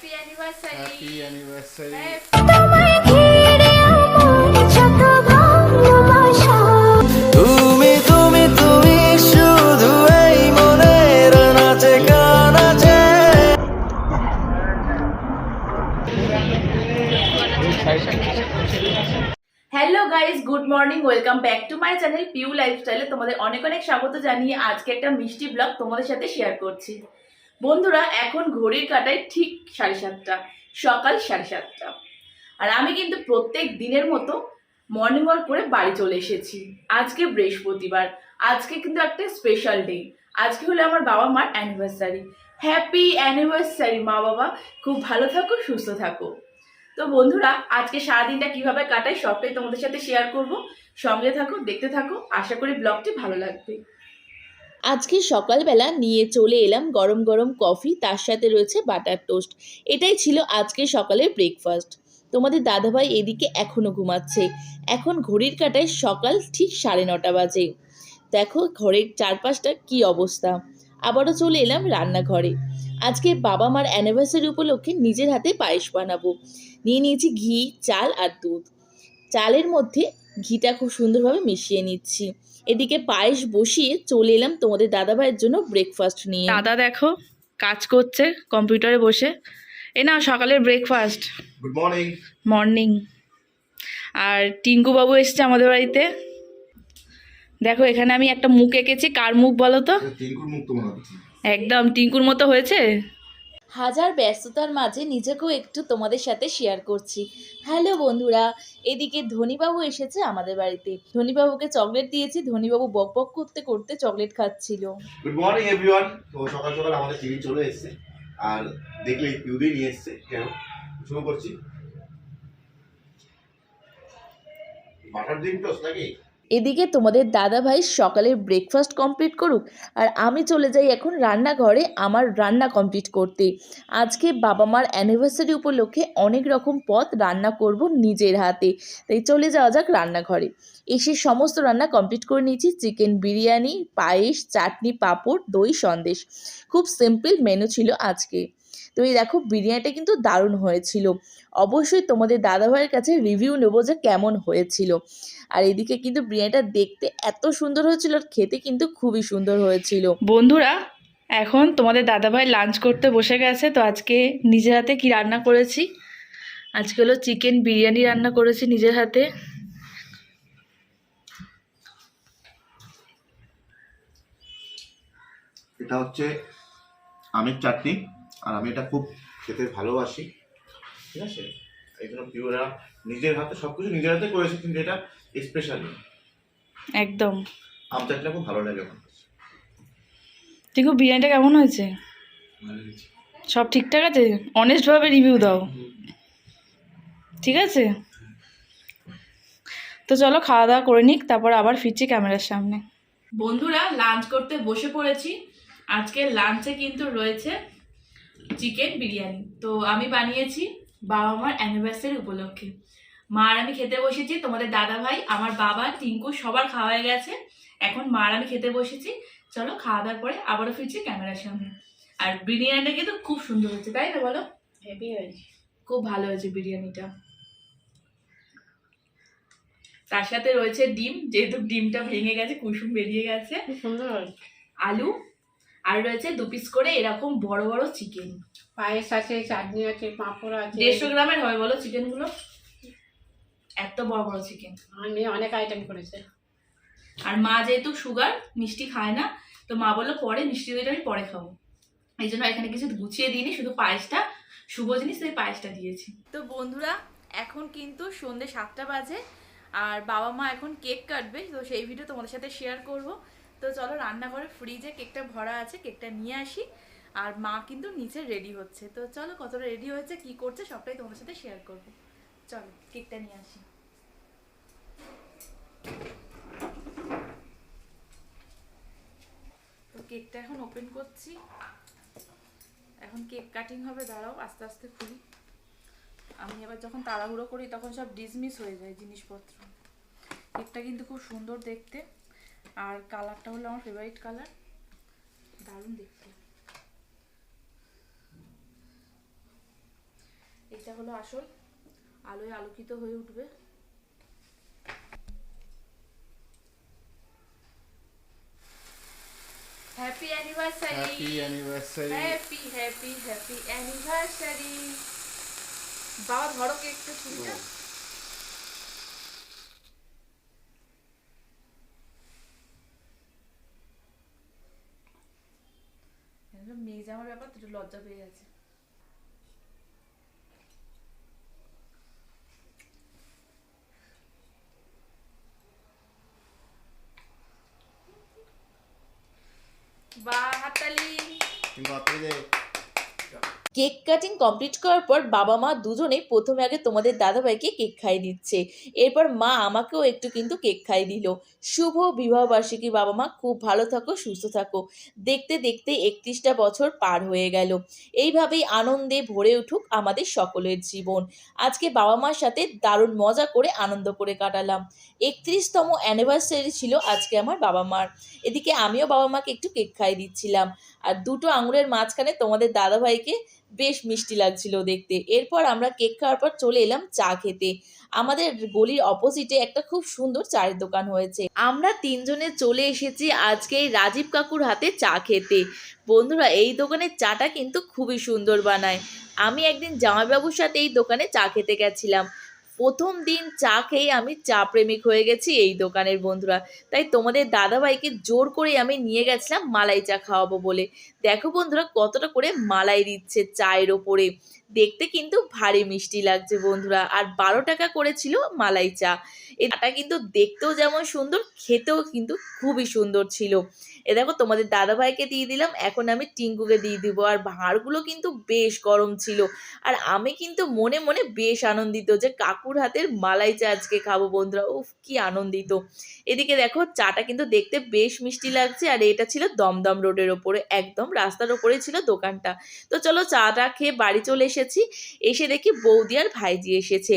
Happy anniversary happy anniversary তোমায় ঘিরে আমার যত ভালোবাসা তুমি তুমি তুমি শুধু এই মনের নাচে গান আছে hello guys good morning welcome back to my channel Piu লাইফস্টাইলে তোমাদের অনেক অনেক স্বাগত জানিয়ে আজকে একটা মিষ্টি ব্লগ তোমাদের সাথে শেয়ার করছি। বন্ধুরা, এখন ঘড়ির কাটায় ঠিক সাড়ে সাতটা, সকাল সাড়ে সাতটা। আর আমি কিন্তু প্রত্যেক দিনের মতো মর্নিং ওয়াক করে বাড়ি চলে এসেছি। আজকে বৃহস্পতিবার, আজকে কিন্তু একটা স্পেশাল ডে আজকে হলো আমার বাবা মার অ্যানিভার্সারি হ্যাপি অ্যানিভার্সারি মা বাবা। খুব ভালো থাকো, সুস্থ থাকো। তো বন্ধুরা, আজকে সারাদিনটা কীভাবে কাটাই সবটাই তোমাদের সাথে শেয়ার করব। সঙ্গে থাকো, দেখতে থাকো। আশা করি ব্লগটি ভালো লাগবে। আজকে সকালবেলা নিয়ে চলে এলাম গরম গরম কফি, তার সাথে রয়েছে বাটার টোস্ট। এটাই ছিল আজকে সকালের ব্রেকফাস্ট তোমাদের দাদাভাই এদিকে এখনও ঘুমাচ্ছে। এখন ঘড়ির কাটায় সকাল ঠিক সাড়ে নটা বাজে। দেখো ঘরের চারপাশটা কি অবস্থা। আবারও চলে এলাম রান্নাঘরে। আজকে বাবা মার অ্যানিভার্সারি উপলক্ষে নিজের হাতে পায়েস বানাবো। নিয়ে নিয়েছি ঘি, চাল আর দুধ। চালের মধ্যে ঘিটা খুব সুন্দরভাবে মিশিয়ে নিচ্ছি। এদিকে পায়েস বসিয়ে চলে এলাম তোমাদের দাদাভাইয়ের জন্য ব্রেকফাস্ট নিয়ে। দাদা দেখো কাজ করছে কম্পিউটারে বসে। এ না সকালের ব্রেকফাস্ট গুড মর্নিং মর্নিং আর টিঙ্কু বাবু এসছে আমাদের বাড়িতে। দেখো এখানে আমি একটা মুখ এঁকেছি। কার মুখ বলো তো? একদম টিঙ্কুর মতো হয়েছে? হাজার ব্যস্ততার মাঝে নিজেকেও একটু তোমাদের সাথে শেয়ার করছি। হ্যালো বন্ধুরা, এদিকে ধনীবাবু এসেছে আমাদের বাড়িতে। ধনীবাবুকে চকলেট দিয়েছি, ধনীবাবু বক বক করতে করতে চকলেট খাচ্ছিল। গুড মর্নিং এভরিওয়ান তো সকাল সকাল আমাদের টিভি চলে এসেছে। আর দেখলে পিউদি নিয়ে এসেছে। কেন? শুরু করছি। বাটার ডিম টোস্ট নাকি? এদিকে তোমাদের দাদা ভাই সকালের ব্রেকফাস্ট কমপ্লিট করুক, আর আমি চলে যাই এখন রান্নাঘরে আমার রান্না কমপ্লিট করতে। আজকে বাবা মার অ্যানিভার্সারি উপলক্ষে অনেক রকম পদ রান্না করব নিজের হাতে। তাই চলে যাওয়া যাক রান্নাঘরে। এসে সমস্ত রান্না কমপ্লিট করে নিয়েছি চিকেন বিরিয়ানি, পায়েস, চাটনি, পাঁপড়, দই, সন্দেশ। খুব সিম্পল মেনু ছিল আজকে। তো এই দেখো বিরিয়ানিটা কিন্তু দারুণ হয়েছিল। অবশ্যই তোমাদের দাদাভাইয়ের কাছে রিভিউ নেব যে কেমন হয়েছিল। আর এদিকে কিন্তু বিরিয়ানিটা দেখতে এত সুন্দর হয়েছিল আর খেতে কিন্তু খুবই সুন্দর হয়েছিল। বন্ধুরা এখন তোমাদের দাদাভাই লাঞ্চ করতে বসে গেছে তো আজকে নিজের হাতে কি রান্না করেছি? আজকে হলো চিকেন বিরিয়ানি রান্না করেছি নিজের হাতে। এটা হচ্ছে আমের চাটনি। আর আমি এটা খুব খেতে ভালোবাসি ঠিক আছে? এই জন্য পিউরা নিজের হাতে সব কিছু নিজের হাতে করেছে কিন্তু এটা স্পেশালি একদম। আম চাটনিটা খুব ভালো লাগে আমার। দেখো বিরিয়ানিটা কেমন হয়েছে? হয়েছে। সব ঠিকঠাক আছে? অনেস্টভাবে রিভিউ দাও। ঠিক আছে? তো চলো খাওয়া দাওয়া করে নিক তারপর আবার ফিরছি ক্যামেরার সামনে। বন্ধুরা লাঞ্চ করতে বসে পড়েছি। আজকে লাঞ্চে কিন্তু রয়েছে চিকেন বিরিয়ানি। তো আমি বানিয়েছি বাবা মার অ্যানিভার্সারি উপলক্ষে। মা আর আমি খেতে বসেছি তোমাদের দাদা ভাই আমার বাবা টিঙ্কু সবার খাওয়া হয়ে গেছে। এখন মা আর আমি খেতে বসেছি। চলো খাওয়া দাওয়ার পরে আবারও ফিরছি ক্যামেরার সামনে। আর বিরিয়ানিটা কিন্তু খুব সুন্দর হয়েছে তাই না বলো? হেভি হয়েছে। খুব ভালো হয়েছে বিরিয়ানিটা। তার সাথে রয়েছে ডিম যেহেতু ডিমটা ভেঙে গেছে কুসুম বেরিয়ে গেছে। সুন্দর আলু আর রয়েছে দু পিস করে এরকম বড় বড় চিকেন পায়েস আছে চাটনি আছে পাঁপড় আছে। দেড়শো গ্রামের হয় বলো চিকেনগুলো এত বড় বড় চিকেন আমি অনেক আইটেম করেছে। আর মা যেহেতু সুগার মিষ্টি খায় না তো মা বলল পরে মিষ্টি দইটা আমি পরে খাব। এই জন্য এখানে কিছু গুছিয়ে দিইনি শুধু পায়েসটা শুভ জিনিস তাই পায়েসটা দিয়েছি। তো বন্ধুরা এখন কিন্তু সন্ধে সাতটা বাজে আর বাবা মা এখন কেক কাটবে তো সেই ভিডিও তোমাদের সাথে শেয়ার করব। তো চলো রান্নাঘরে ফ্রিজে কেকটা ভরা আছে কেকটা নিয়ে আসি। আর মা কিন্তু নিচে রেডি হচ্ছে। তো চলো কতটা রেডি হয়েছে, কি করছে, সবটাই তোমার সাথে শেয়ার করব। চলো কেকটা নিয়ে আসি। তো কেকটা এখন ওপেন করছি। এখন কেক কাটিং হবে, দাঁড়াও, আস্তে আস্তে খুলি। আমি এবার যখন তাড়াহুড়ো করি, তখন সব ডিসমিস হয়ে যায় জিনিসপত্র। কেকটা কিন্তু খুব সুন্দর দেখতে। আর কালারটা হলো আমার ফেভারিট কালার দারুণ দেখতে। এটা হলো আসল আলোয় আলোকিত হয়ে উঠবে। Happy anniversary happy anniversary happy happy happy anniversary বাবা ধরো কেকটা ছুরিটা জামার ব্যাপার তো লজ্জা পেয়ে গেছে। বা হাতালি আপনি যে কেক কাটিং কমপ্লিট করার পর বাবা মা দুজনে প্রথমে আগে তোমাদের দাদাভাইকে কেক খাইয়ে দিচ্ছে। এরপর মা আমাকেও একটু কিন্তু কেক খাইয়ে দিল। শুভ বিবাহবার্ষিকী বাবা মা খুব ভালো থাকো, সুস্থ থাকো। দেখতে দেখতে একত্রিশটা বছর পার হয়ে গেল। এইভাবেই আনন্দে ভরে উঠুক আমাদের সকলের জীবন। আজকে বাবা মার সাথে দারুণ মজা করে আনন্দ করে কাটালাম। একত্রিশতম অ্যানিভার্সারি ছিল আজকে আমার বাবা মার। এদিকে আমিও বাবা মাকে একটু কেক খাইয়ে দিচ্ছিলাম। আর দুটো আঙুলের মাঝখানে তোমাদের দাদাভাইকে বেশ মিষ্টি লাগছিল দেখতে। এরপর আমরা কেক খাওয়ার পর চলে এলাম চা খেতে। আমাদের গলির অপোজিটে একটা খুব সুন্দর চায়ের দোকান হয়েছে। আমরা তিনজনে চলে এসেছি আজকে রাজীব কাকুর হাতে চা খেতে। বন্ধুরা, এই দোকানের চাটা কিন্তু খুবই সুন্দর বানায়। আমি একদিন জামাইবাবুর সাথে এই দোকানে চা খেতে গেছিলাম। প্রথম দিন চা খেয়ে আমি চা প্রেমিক হয়ে গেছি এই দোকানের বন্ধুরা। তাই তোমাদের দাদাভাইকে জোর করে আমি নিয়ে গেছিলাম মালাই চা খাওয়াবো বলে। দেখো বন্ধুরা কতটা করে মালাই দিচ্ছে চায়ের ওপরে। দেখতে কিন্তু ভারী মিষ্টি লাগছে বন্ধুরা। আর বারো টাকা করেছিল মালাই চা। এটা কিন্তু দেখতেও যেমন সুন্দর, খেতেও কিন্তু খুবই সুন্দর ছিল। এ দেখো, তোমাদের দাদাভাইকে দিয়ে দিলাম, এখন আমি টিঙ্কুকে দিয়ে দিব। আর ভাঁড়গুলো কিন্তু বেশ গরম ছিল। আর আমি কিন্তু মনে মনে বেশ আনন্দিত যে কাকুর হাতের মালাই চা আজকে খাব বন্ধুরা। উফ, কি আনন্দিত। এদিকে দেখো, চাটা কিন্তু দেখতে বেশ মিষ্টি লাগছে। আর এটা ছিল দমদম রোডের ওপরে, একদম রাস্তার ওপরে ছিল দোকানটা। তো চলো চাটা খেয়ে বাড়ি চলে এসেছি। এসে দেখি বৌদি আর ভাইজি এসেছে।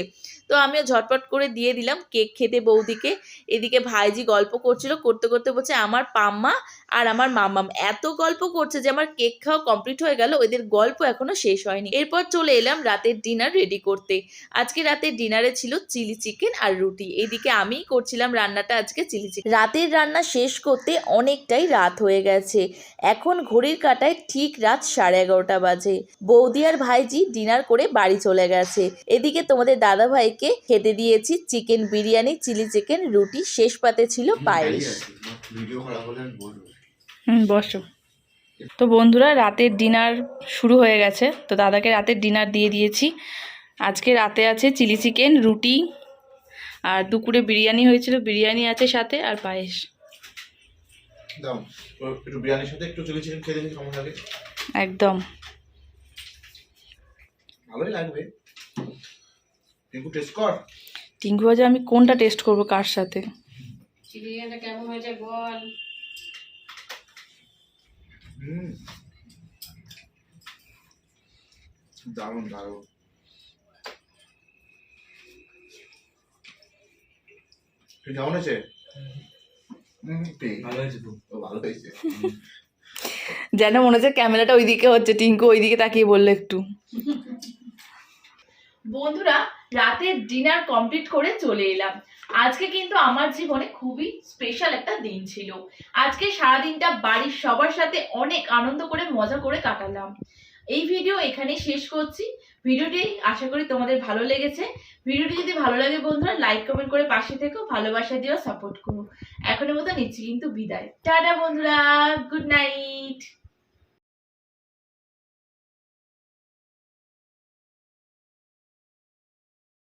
তো আমিও ঝটপট করে দিয়ে দিলাম কেক খেতে বৌদিকে। এদিকে ভাইজি গল্প করছিল, করতে করতে বলছে, আমার পাম্মা আর আমার মাম্মাম এত গল্প করছে যে আমার কেক খাওয়া কমপ্লিট হয়ে গেল ওদের গল্প এখনও শেষ হয়নি। এরপর চলে এলাম রাতের ডিনার রেডি করতে। আজকে রাতের ডিনারে ছিল চিলি চিকেন আর রুটি। এদিকে আমিই করছিলাম রান্নাটা আজকে চিলি চিকেন রাতের রান্না শেষ করতে অনেকটাই রাত হয়ে গেছে। এখন ঘড়ির কাটায় ঠিক রাত সাড়ে এগারোটা বাজে। বৌদি আর ভাইজি ডিনার করে বাড়ি চলে গেছে। এদিকে তোমাদের দাদা ভাইকে খেতে দিয়েছি চিকেন বিরিয়ানি চিলি চিকেন রুটি। শেষ পাতে ছিল পায়েস। ভিডিও হলে আমি বলব। হুম বসো। তো বন্ধুরা রাতের ডিনার শুরু হয়ে গেছে। তো দাদাকে রাতের ডিনার দিয়ে দিয়েছি। আজকে রাতে আছে চিলি চিকেন রুটি আর দুপুরে বিরিয়ানি হয়েছিল। বিরিয়ানি আছে সাথে আর পায়েস। চিলি একদম। টিঙ্কু ভাজা আমি কোনটা টেস্ট করব কার সাথে? চিড়িয়াটা কেমন হয়েছে বল। হুম। দারুণ কেমন ভালো হয়েছে। যেন মনে হচ্ছে ক্যামেরাটা ওইদিকে হচ্ছে টিঙ্কু ওইদিকে তাকিয়ে বলল একটু। বন্ধুরা রাতের ডিনার কমপ্লিট করে চলে এলাম। আজকে কিন্তু আমার জীবনে খুবই স্পেশাল একটা দিন ছিল। আজকে সারাদিনটা বাড়ির সবার সাথে অনেক আনন্দ করে, মজা করে কাটালাম। এই ভিডিও এখানে শেষ করছি। ভিডিওটি আশা করি তোমাদের ভালো লেগেছে। ভিডিওটি যদি ভালো লাগে বন্ধুরা লাইক কমেন্ট করে পাশে থেকো, ভালোবাসা দিয়েও সাপোর্ট করো। এখনের মতো নিচ্ছি কিন্তু বিদায়। টাটা বন্ধুরা গুড নাইট